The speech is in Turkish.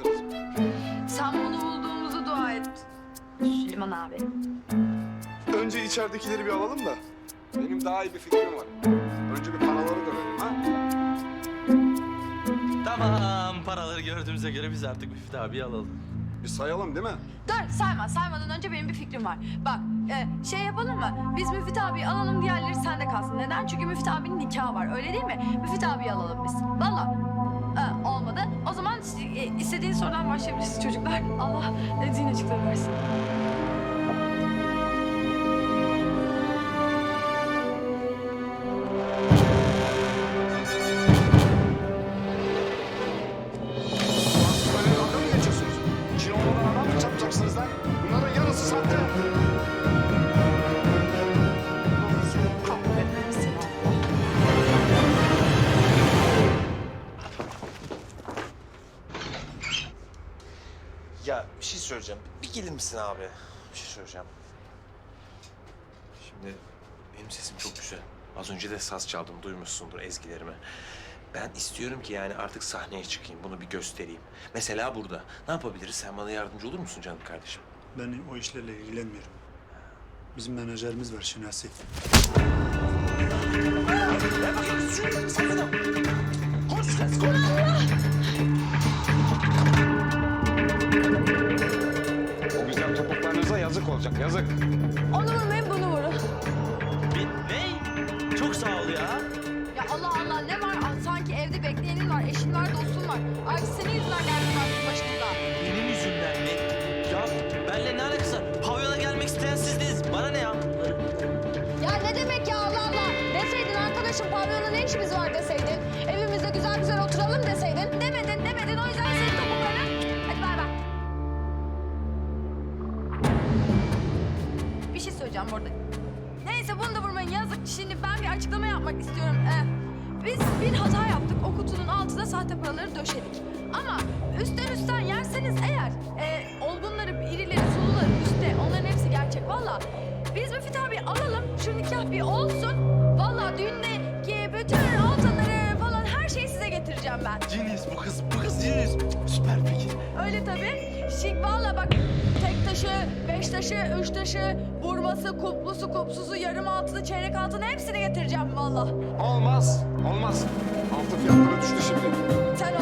bulamadınız mı? Sen bunu bulduğumuzu dua et Süleyman abi. Önce içeridekileri bir alalım da. Benim daha iyi bir fikrim var. Önce bir paraları dönelim ha. Tamam, paraları gördüğümüze göre biz artık Müfit abiyi alalım. Bir sayalım değil mi? Dur sayma. Saymadan önce benim bir fikrim var. Bak e, şey yapalım mı? Biz Müfit abiyi alalım diğerleri sende kalsın. Neden? Çünkü Müfit abinin nikahı var öyle değil mi? Müfit abiyi alalım biz. Valla istediğiniz sorudan başlayabilirsiniz çocuklar. Allah e, zihin açıklığı versin. Ya bir şey söyleyeceğim. Bir gelir misin abi? Bir şey söyleyeceğim. Şimdi benim sesim çok güzel. Az önce de saz çaldım, duymuşsundur ezgilerimi. Ben istiyorum ki yani artık sahneye çıkayım, bunu bir göstereyim. Mesela burada. Ne yapabiliriz? Sen bana yardımcı olur musun canım kardeşim? Ben o işlerle ilgilenmiyorum. Bizim menajerimiz var Şinasi. O olacak, yazık. Onu vurmayın bunu vurun. Bir, ne? Çok sağ ol ya. Ya Allah Allah ne var? Sanki evde bekleyenin var, eşin var, dostun var. Ayrıca senin yüzünden geldim aklım başımıza. Benim yüzümden mi? Ya benimle ne alakası var? Pavyona gelmek isteyen sizdiniz. Bana ne ya? Ya ne demek ya Allah Allah? Deseydin arkadaşım pavyonda ne işimiz var deseydin. Söyleyeceğim burada. Neyse bunu da vurmayın yazık. Şimdi ben bir açıklama yapmak istiyorum. Ee, biz bir hata yaptık. O kutunun altına sahte paraları döşedik. Ama üstten üstten yerseniz eğer e, olgunları, irileri, suluları üstte onların hepsi gerçek. Valla biz Müfit abi alalım. Şu nikah bir olsun. Valla düğündeki bütün altınları falan her şeyi size getireceğim ben. Ciniz bu kız, bu kız ciniz. Süper. Öyle tabii. Şık valla bak tek taşı, beş taşı, üç taşı, vurması, kuplusu, kupsuzu, yarım altılı, çeyrek altılı hepsini getireceğim valla. Olmaz, olmaz. Altı fiyatları düştü şimdi. Sen